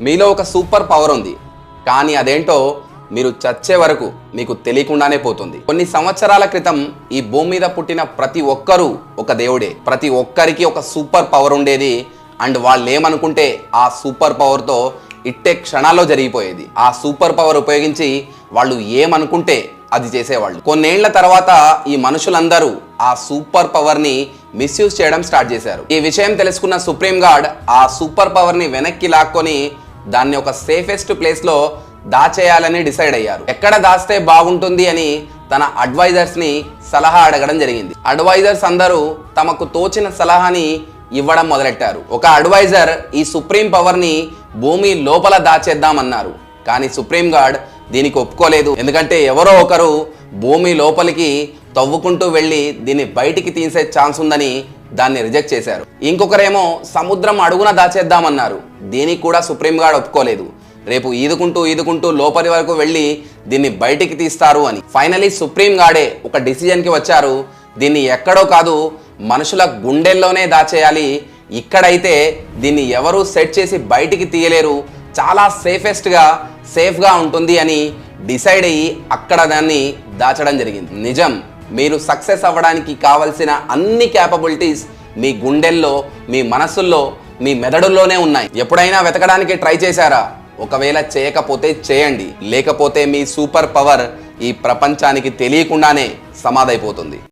మీలో ఒక super power ఉంది. కానీ అదేంటో మీరు చచ్చే వరకు మీకు తెలియకుండానే పోతుంది. కొన్ని సంవత్సరాల క్రితం ఈ భూమి మీద పుట్టిన ప్రతి ఒక్కరూ ఒక దేవుడే. ప్రతి ఒక్కరికి ఒక సూపర్ పవర్ ఉండేది. అండ్ వాళ్ళు ఏమనుకుంటే ఆ సూపర్ పవర్తో ఇట్టే క్షణాల్లో జరిగిపోయేది. ఆ సూపర్ పవర్ ఉపయోగించి వాళ్ళు ఏమనుకుంటే అది చేసేవాళ్ళు. కొన్నేళ్ళ తర్వాత ఈ మనుషులందరూ ఆ సూపర్ పవర్ని మిస్యూజ్ చేయడం స్టార్ట్ చేశారు. ఈ విషయం తెలుసుకున్న సుప్రీం గార్డ్ ఆ సూపర్ పవర్ని వెనక్కి లాక్కొని దాన్ని ఒక సేఫెస్ట్ ప్లేస్లో దాచేయాలని డిసైడ్ అయ్యారు. ఎక్కడ దాస్తే బాగుంటుంది అని తన అడ్వైజర్స్ని సలహా అడగడం జరిగింది. అడ్వైజర్స్ అందరూ తమకు తోచిన సలహాని ఇవ్వడం మొదలెట్టారు. ఒక అడ్వైజర్ ఈ సుప్రీం పవర్ని భూమి లోపల దాచేద్దామన్నారు. కానీ సుప్రీం గార్డ్ దీనికి ఒప్పుకోలేదు. ఎందుకంటే ఎవరో ఒకరు భూమి లోపలికి తవ్వుకుంటూ వెళ్ళి దీన్ని బయటికి తీసే ఛాన్స్ ఉందని దాన్ని రిజెక్ట్ చేశారు. ఇంకొకరేమో సముద్రం అడుగున దాచేద్దామన్నారు. దీనికి కూడా సుప్రీం గార్డ్ ఒప్పుకోలేదు. రేపు ఈదుకుంటూ ఈదుకుంటూ లోపలి వరకు వెళ్ళి దీన్ని బయటికి తీస్తారు అని. ఫైనలీ సుప్రీం గార్డే ఒక డిసిజన్కి వచ్చారు. దీన్ని ఎక్కడో కాదు మనుషుల గుండెల్లోనే దాచేయాలి. ఇక్కడైతే దీన్ని ఎవరు సెట్ చేసి బయటికి తీయలేరు. చాలా సేఫెస్ట్గా సేఫ్గా ఉంటుంది అని డిసైడ్ అయ్యి అక్కడ దాన్ని దాచడం జరిగింది. నిజం. మీరు సక్సెస్ అవ్వడానికి కావలసిన అన్ని క్యాపబిలిటీస్ మీ గుండెల్లో మీ మనసుల్లో మీ మెదడుల్లోనే ఉన్నాయి. ఎప్పుడైనా వెతకడానికి ట్రై చేశారా? ఒకవేళ చేయకపోతే చేయండి. లేకపోతే మీ సూపర్ పవర్ ఈ ప్రపంచానికి తెలియకుండానే సమాధైపోతుంది.